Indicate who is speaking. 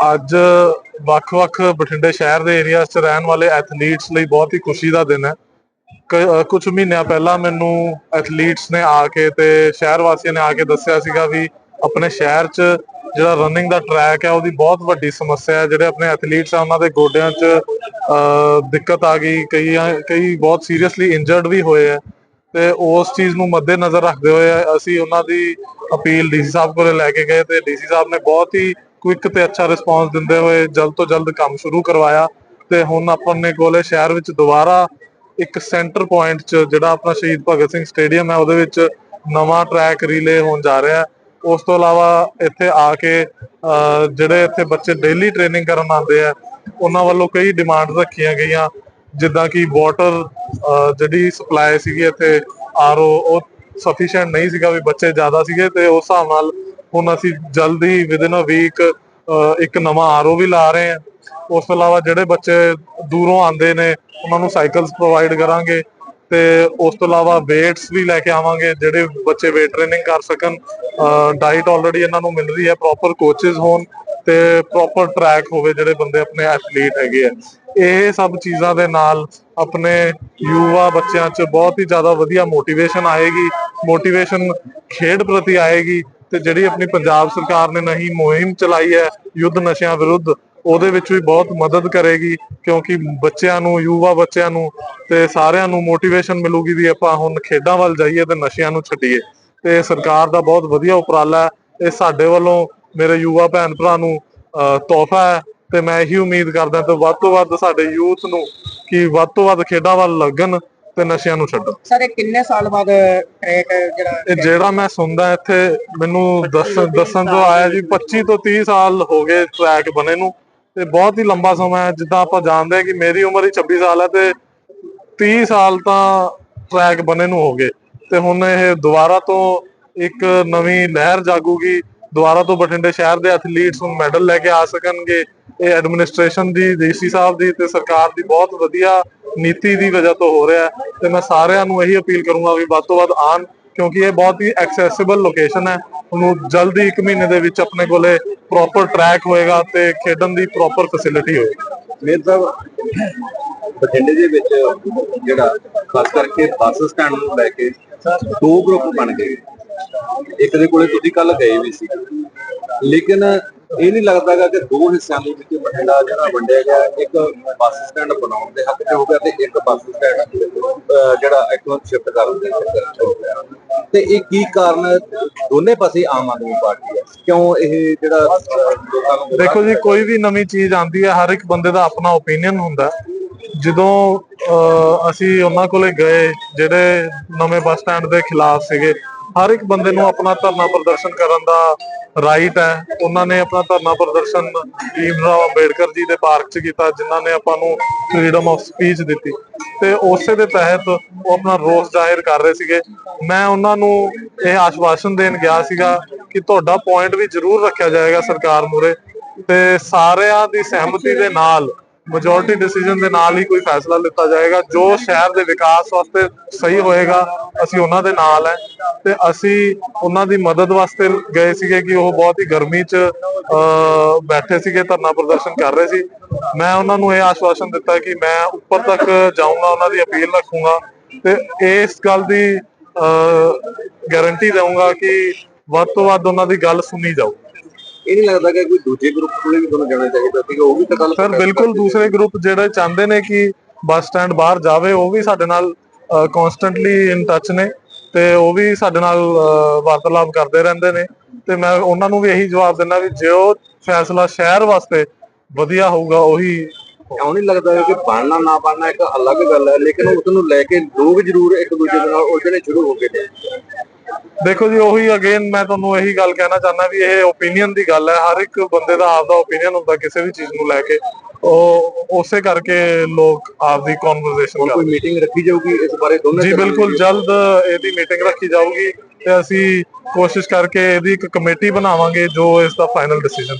Speaker 1: ਅੱਜ ਵੱਖ-ਵੱਖ ਬਠਿੰਡੇ ਸ਼ਹਿਰ ਦੇ ਏਰੀਆਜ਼ 'ਚ ਰਹਿਣ ਵਾਲੇ ਐਥਲੀਟਸ ਲਈ ਬਹੁਤ ਹੀ ਖੁਸ਼ੀ ਦਾ ਦਿਨ ਹੈ। ਕੁਝ ਮਹੀਨਿਆਂ ਪਹਿਲਾਂ ਮੈਨੂੰ ਐਥਲੀਟਸ ਨੇ ਆ ਕੇ ਤੇ ਸ਼ਹਿਰ ਵਾਸੀਆਂ ਨੇ ਆ ਕੇ ਦੱਸਿਆ ਸੀਗਾ ਵੀ ਆਪਣੇ ਸ਼ਹਿਰ 'ਚ ਜਿਹੜਾ ਰਨਿੰਗ ਦਾ ਟਰੈਕ ਹੈ ਉਹਦੀ ਬਹੁਤ ਵੱਡੀ ਸਮੱਸਿਆ ਹੈ। ਜਿਹੜੇ ਆਪਣੇ ਐਥਲੀਟਸ ਆ ਉਹਨਾਂ ਦੇ ਗੋਡਿਆਂ 'ਚ ਅਹ, ਦਿੱਕਤ ਆ ਗਈ। ਕਈ ਕਈ ਬਹੁਤ ਸੀਰੀਅਸਲੀ ਇੰਜਰਡ ਵੀ ਹੋਏ ਆ ਤੇ ਉਸ ਚੀਜ਼ ਨੂੰ ਮੱਦੇਨਜ਼ਰ ਰੱਖਦੇ ਹੋਏ ਅਸੀਂ ਉਹਨਾਂ ਦੀ ਅਪੀਲ ਡੀਸੀ ਸਾਹਿਬ ਕੋਲੇ ਲੈ ਕੇ ਗਏ ਤੇ ਡੀਸੀ ਸਾਹਿਬ ਨੇ ਬਹੁਤ ਹੀ ਕੁਇਕ ਤੇ ਅੱਛਾ ਰਿਸਪਾਂਸ ਦਿੰਦੇ ਹੋਏ ਜਲਦ ਤੋਂ ਜਲਦ ਕੰਮ ਸ਼ੁਰੂ ਕਰਵਾਇਆ ਤੇ ਹੁਣ ਆਪਾਂ ਨੇ ਕੋਲੇ ਸ਼ਹਿਰ ਵਿੱਚ ਦੁਬਾਰਾ ਇੱਕ ਸੈਂਟਰ ਪੁਆਇੰਟ 'ਚ ਜਿਹੜਾ ਆਪਣਾ ਸ਼ਹੀਦ ਭਗਤ ਸਿੰਘ ਸਟੇਡੀਅਮ ਹੈ, ਉਹਦੇ ਵਿੱਚ ਨਵਾਂ ਟਰੈਕ ਰੀਲੇ ਹੋਣ ਜਾ ਰਿਹਾ ਹੈ। ਉਸ ਤੋਂ ਇਲਾਵਾ ਇੱਥੇ ਆ ਕੇ ਜਿਹੜੇ ਇੱਥੇ ਬੱਚੇ ਡੇਲੀ ਟ੍ਰੇਨਿੰਗ ਕਰਨ ਆਉਂਦੇ ਆ, ਉਹਨਾਂ ਵੱਲੋਂ ਕਈ ਡਿਮਾਂਡ ਰੱਖੀਆਂ ਗਈਆਂ, ਜਿੱਦਾਂ ਕਿ ਵਾਟਰ ਜਿਹੜੀ ਸਪਲਾਈ ਸੀਗੀ ਇੱਥੇ ਆਰਓ ਉਹ ਸਫੀਸ਼ੀਐਂਟ ਨਹੀਂ ਸੀਗਾ ਵੀ ਬੱਚੇ ਜ਼ਿਆਦਾ ਸੀਗੇ ਤੇ ਉਸ ਹਿਸਾਬ ਨਾਲ ਹੁਣ ਅਸੀਂ ਜਲਦੀ ਵਿਦਿਨ ਅ ਵੀਕ ਇੱਕ ਨਵਾਂ ਆਰਓ ਵੀ ਲਾ ਰਹੇ ਹਾਂ। ਉਸ ਤੋਂ ਇਲਾਵਾ ਜਿਹੜੇ ਬੱਚੇ ਦੂਰੋਂ ਆਉਂਦੇ ਨੇ, ਉਹਨਾਂ ਨੂੰ ਸਾਈਕਲਸ ਪ੍ਰੋਵਾਈਡ ਕਰਾਂਗੇ ਤੇ ਉਸ ਤੋਂ ਇਲਾਵਾ ਵੇਟਸ ਵੀ ਲੈ ਕੇ ਆਵਾਂਗੇ, ਜਿਹੜੇ ਬੱਚੇ ਵੇਟ ਟ੍ਰੇਨਿੰਗ ਕਰ ਸਕਣ। ਡਾਈਟ ਆਲਰੇਡੀ ਇਹਨਾਂ ਨੂੰ ਮਿਲ ਰਹੀ ਹੈ ਪ੍ਰੋਪਰ ਕੋਚਸ ਹੋਣ ਤੇ ਪ੍ਰੋਪਰ ਟਰੈਕ ਹੋਵੇ ਜਿਹੜੇ ਬੰਦੇ ਆਪਣੇ ਐਥਲੀਟ ਹੈਗੇ ਆ। ਇਹ ਸਭ ਚੀਜ਼ਾਂ ਦੇ ਨਾਲ ਆਪਣੇ ਯੁਵਾ ਬੱਚਿਆਂ 'ਚ ਬਹੁਤ ਹੀ ਜ਼ਿਆਦਾ ਵਧੀਆ ਮੋਟੀਵੇਸ਼ਨ ਆਏਗੀ। ਮੋਟੀਵੇਸ਼ਨ ਖੇਡ ਪ੍ਰਤੀ ਆਏਗੀ। ਤੇ ਜਿਹੜੀ ਆਪਣੀ ਪੰਜਾਬ ਸਰਕਾਰ ਨੇ ਨਹੀ ਮੁਹਿੰਮ ਚਲਾਈ ਹੈ ਯੁੱਧ ਨਸ਼ਿਆਂ ਵਿਰੁੱਧ, ਉਹਦੇ ਵਿੱਚ ਵੀ ਬਹੁਤ ਮਦਦ ਕਰੇਗੀ, ਕਿਉਂਕਿ ਬੱਚਿਆਂ ਨੂੰ, ਯੁਵਾ ਬੱਚਿਆਂ ਨੂੰ ਤੇ ਸਾਰਿਆਂ ਨੂੰ ਮੋਟੀਵੇਸ਼ਨ ਮਿਲੂਗੀ ਵੀ ਆਪਾਂ ਹੁਣ ਖੇਡਾਂ ਵੱਲ ਜਾਈਏ ਤੇ ਨਸ਼ਿਆਂ ਨੂੰ ਛੱਡੀਏ। ਤੇ ਸਰਕਾਰ ਦਾ ਬਹੁਤ ਵਧੀਆ ਉਪਰਾਲਾ ਹੈ। ਇਹ ਸਾਡੇ ਵੱਲੋਂ ਮੇਰੇ ਯੁਵਾ ਭੈਣ ਭਰਾ ਨੂੰ ਤੋਹਫਾ ਹੈ ਤੇ ਮੈਂ ਇਹੀ ਉਮੀਦ ਕਰਦਾ ਤੇ ਵੱਧ ਤੋਂ ਵੱਧ ਸਾਡੇ ਯੂਥ ਨੂੰ ਕਿ ਵੱਧ ਤੋਂ ਵੱਧ ਖੇਡਾਂ ਵੱਲ ਲੱਗਣ। ਤੇ ਨਸ਼ਿਆਂ ਨੂੰ ਛੱਡਣ
Speaker 2: ਸਰ ਇਹ ਕਿੰਨੇ ਸਾਲ ਬਾਅਦ ਟਰੈਕ ਜਿਹੜਾ
Speaker 1: ਇਹ ਜਿਹੜਾ ਮੈਂ ਸੁਣਦਾ ਇੱਥੇ ਮੈਨੂੰ ਦੱਸ ਦੱਸਣ ਤੋਂ ਆਇਆ ਜੀ 25 ਤੋਂ 30 ਸਾਲ ਹੋ ਗਏ ਟਰੈਕ ਬਣੇ ਨੂੰ। ਤੇ ਬਹੁਤ ਹੀ ਲੰਬਾ ਸਮਾਂ ਹੈ ਜਿੱਦਾਂ ਆਪਾਂ ਜਾਣਦੇ ਹਾਂ ਕਿ ਮੇਰੀ ਉਮਰ ਹੀ 26 ਸਾਲ ਹੈ ਤੇ 30 ਸਾਲ ਤਾਂ ਟਰੈਕ ਬਣੇ ਨੂੰ ਹੋ ਗਏ। ਤੇ ਹੁਣ ਇਹ ਦੁਬਾਰਾ ਤੋਂ ਇੱਕ ਨਵੀਂ ਲਹਿਰ ਜਾਗੂਗੀ ਦੁਬਾਰਾ ਤੋਂ ਬਠਿੰਡੇ ਸ਼ਹਿਰ ਦੇ ਐਥਲੀਟਸ ਨੂੰ ਮੈਡਲ ਲੈ ਕੇ ਆ ਸਕਣਗੇ। ਇਹ ਐਡਮਿਨਿਸਟ੍ਰੇਸ਼ਨ ਦੀ ਡੀਸੀ ਸਾਹਿਬ ਦੀ ਤੇ ਸਰਕਾਰ ਦੀ ਬਹੁਤ ਵਧੀਆ ਨੀਤੀ ਦੀ ਵਜ੍ਹਾ ਤੋਂ ਹੋ ਰਿਹਾ ਤੇ ਮੈਂ ਸਾਰਿਆਂ ਨੂੰ ਇਹੀ ਅਪੀਲ ਕਰੂੰਗਾ ਵੀ ਵੱਧ ਤੋਂ ਵੱਧ ਆਣ ਕਿਉਂਕਿ ਇਹ ਬਹੁਤ ਹੀ ਐਕਸੈਸਿਬਲ ਲੋਕੇਸ਼ਨ ਹੈ। ਉਹਨੂੰ ਜਲਦੀ 1 ਮਹੀਨੇ ਦੇ ਵਿੱਚ ਆਪਣੇ ਕੋਲੇ ਪ੍ਰੋਪਰ ਟਰੈਕ ਹੋਏਗਾ ਤੇ ਖੇਡਣ ਦੀ ਪ੍ਰੋਪਰ ਫੈਸਿਲਿਟੀ ਹੋਏਗੀ।
Speaker 3: ਮੇਰ ਸਾਹਿਬ, ਬਠਿੰਡੇ ਦੇ ਵਿੱਚ ਜਿਹੜਾ ਖਾਸ ਕਰਕੇ ਬੱਸ ਸਟੈਂਡ ਨੂੰ ਲੈ ਕੇ ਦੋ ਗਰੁੱਪ ਬਣ ਗਏ। ਇੱਕ ਦੇ ਕੋਲੇ ਤੁਸੀਂ ਕੱਲ ਗਏ ਵੀ ਸੀ। ਲੇਕਿਨ ਇਹ ਨਹੀਂ ਲੱਗਦਾਗਾ ਕਿ ਦੋ ਹਿੱਸਿਆਂ ਦੇ ਵਿੱਚ ਬਠਿੰਡਾ ਜਿਹੜਾ ਵੰਡਿਆ ਗਿਆ, ਇੱਕ ਬੱਸ ਸਟੈਂਡ ਬਣਾਉਣ ਦੇ ਹੱਕ 'ਚ ਹੋ ਗਿਆ ਤੇ ਇੱਕ ਬੱਸ ਸਟੈਂਡ ਜਿਹੜਾ ਇੱਥੋਂ ਸ਼ਿਫਟ ਕਰਨ ਦੇ ਚੱਕਰ ਹੋ ਗਿਆ ਤੇ ਇਹ ਕੀ ਕਾਰਨ ਦੋਨੇ ਪਾਸੇ ਆਮ ਆਦਮੀ ਪਾਰਟੀ ਹੈ? ਕਿਉਂ ਇਹ ਜਿਹੜਾ
Speaker 1: ਦੇਖੋ ਜੀ, ਕੋਈ ਵੀ ਨਵੀਂ ਚੀਜ਼ ਆਉਂਦੀ ਹੈ, ਹਰ ਇੱਕ ਬੰਦੇ ਦਾ ਆਪਣਾ ਓਪੀਨੀਅਨ ਹੁੰਦਾ। ਜਦੋਂ ਅਹ, ਅਸੀਂ ਉਹਨਾਂ ਕੋਲੇ ਗਏ ਜਿਹੜੇ ਨਵੇਂ ਬੱਸ ਸਟੈਂਡ ਦੇ ਖਿਲਾਫ ਸੀਗੇ ਹਰ ਇੱਕ ਬੰਦੇ ਨੂੰ ਆਪਣਾ ਧਰਨਾ ਪ੍ਰਦਰਸ਼ਨ ਕਰਨ ਦਾ ਰਾਈਟ ਹੈ। ਉਹਨਾਂ ਨੇ ਆਪਣਾ ਧਰਨਾ ਪ੍ਰਦਰਸ਼ਨ ਭੀਮ ਰਾਓ ਅੰਬੇਡਕਰ ਜੀ ਦੇ ਪਾਰਕ 'ਚ ਕੀਤਾ ਜਿਨ੍ਹਾਂ ਨੇ ਆਪਾਂ ਨੂੰ ਫ੍ਰੀडम ਆਫ ਸਪੀਚ ਦਿੱਤੀ। ਤੇ ਉਸੇ ਦੇ ਤਹਿਤ ਉਹ ਆਪਣਾ ਰੋਸ ਜ਼ਾਹਿਰ ਕਰ ਰਹੇ ਸੀਗੇ। ਮੈਂ ਉਹਨਾਂ ਨੂੰ ਇਹ ਆਸ਼ਵਾਸਨ ਦੇਣ ਗਿਆ ਸੀਗਾ ਕਿ ਤੁਹਾਡਾ ਪੁਆਇੰਟ ਵੀ ਜ਼ਰੂਰ ਰੱਖਿਆ ਜਾਏਗਾ ਸਰਕਾਰ ਮੂਰੇ ਤੇ ਸਾਰਿਆਂ ਦੀ ਸਹਿਮਤੀ ਦੇ ਨਾਲ ਮੈਜੋਰਟੀ ਡਿਸੀਜਨ ਦੇ ਨਾਲ ਹੀ ਕੋਈ ਫੈਸਲਾ ਲਿੱਤਾ ਜਾਏਗਾ। ਜੋ ਸ਼ਹਿਰ ਦੇ ਵਿਕਾਸ ਵਾਸਤੇ ਸਹੀ ਹੋਏਗਾ ਅਸੀਂ ਉਹਨਾਂ ਦੇ ਨਾਲ ਹੈ। ਤੇ ਅਸੀਂ ਉਹਨਾਂ ਦੀ ਮਦਦ ਵਾਸਤੇ ਗਏ ਸੀਗੇ ਕਿ ਉਹ ਬਹੁਤ ਹੀ ਗਰਮੀ 'ਚ ਅਹ, ਬੈਠੇ ਸੀਗੇ ਧਰਨਾ ਪ੍ਰਦਰਸ਼ਨ ਕਰ ਰਹੇ ਸੀ। ਮੈਂ ਉਹਨਾਂ ਨੂੰ ਇਹ ਆਸ਼ਵਾਸਨ ਦਿੱਤਾ ਕਿ ਮੈਂ ਉੱਪਰ ਤੱਕ ਜਾਊਂਗਾ ਉਹਨਾਂ ਦੀ ਅਪੀਲ ਰੱਖੂੰਗਾ। ਤੇ ਇਸ ਗੱਲ ਦੀ ਗਾਰੰਟੀ ਦਊਂਗਾ ਕਿ ਵੱਧ ਤੋਂ ਵੱਧ ਉਹਨਾਂ ਦੀ ਗੱਲ ਸੁਣੀ ਜਾਊ।
Speaker 3: ਇਹ ਨਹੀਂ ਲੱਗਦਾ ਕਿ ਕੋਈ ਦੂਜੇ ਗਰੁੱਪ ਕੋਲੇ ਵੀ ਤੁਹਾਨੂੰ ਜਾਣਾ ਚਾਹੀਦਾ ਸੀਗਾ ਉਹ ਵੀ ਤਾਂ ਗੱਲ
Speaker 1: ਸਰ ਬਿਲਕੁਲ ਦੂਸਰੇ ਗਰੁੱਪ ਜਿਹੜੇ ਚਾਹੁੰਦੇ ਨੇ ਕਿ ਬੱਸ ਸਟੈਂਡ ਬਾਹਰ ਜਾਵੇ ਉਹ ਵੀ ਸਾਡੇ ਨਾਲ ਕਨਸਟੈਂਟਲੀ ਇਨ ਟੱਚ ਨੇ ਤੇ ਉਹ ਵੀ ਸਾਡੇ ਨਾਲ ਵਾਰਤਾਲਾਪ ਕਰਦੇ ਰਹਿੰਦੇ ਨੇ ਤੇ ਮੈਂ ਉਹਨਾਂ ਨੂੰ ਵੀ ਇਹੀ ਜਵਾਬ ਦਿੰਦਾ ਵੀ ਜੋ ਫੈਸਲਾ ਸ਼ਹਿਰ ਵਾਸਤੇ ਵਧੀਆ ਹੋਊਗਾ ਉਹੀ
Speaker 3: ਕਿਉਂ ਨਹੀਂ ਲੱਗਦਾ ਕਿ ਬਣਨਾ ਨਾ ਬਣਨਾ ਇੱਕ ਅਲੱਗ ਗੱਲ ਹੈ ਲੇਕਿਨ ਉਸ ਨੂੰ ਲੈ ਕੇ ਲੋਕ ਜ਼ਰੂਰ ਇੱਕ ਦੂਜੇ ਦੇ ਨਾਲ ਉਲਝਣੇ ਸ਼ੁਰੂ ਹੋ ਗਏ ਨੇ।
Speaker 1: ਦੇਖੋ ਜੀ ਉਹੀ ਅਗੇਨ ਮੈਂ ਤੁਹਾਨੂੰ ਇਹੀ ਗੱਲ ਕਹਿਣਾ ਚਾਹੁੰਦਾ ਵੀ ਇਹ ਓਪੀਨੀਅਨ ਦੀ ਗੱਲ ਹੈ ਹਰ ਇੱਕ ਬੰਦੇ ਦਾ ਆਪਦਾ ਓਪੀਨੀਅਨ ਹੁੰਦਾ ਕਿਸੇ ਵੀ ਚੀਜ਼ ਨੂੰ ਲੈ ਕੇ। ਉਹ ਉਸੇ ਕਰਕੇ ਲੋਕ ਆਪਦੀ ਕਨਵਰਸੇਸ਼ਨ
Speaker 3: ਕੋਈ ਮੀਟਿੰਗ ਰੱਖੀ ਜਾਊਗੀ ਇਸ ਬਾਰੇ ਦੋਨੇ
Speaker 1: ਜੀ? ਬਿਲਕੁਲ ਜਲਦ ਇਹਦੀ ਮੀਟਿੰਗ ਰੱਖੀ ਜਾਊਗੀ ਤੇ ਅਸੀਂ ਕੋਸ਼ਿਸ਼ ਕਰਕੇ ਇਹਦੀ ਇੱਕ ਕਮੇਟੀ ਬਣਾਵਾਂਗੇ ਜੋ ਇਸ ਦਾ ਫਾਈਨਲ ਡਿਸੀਜਨ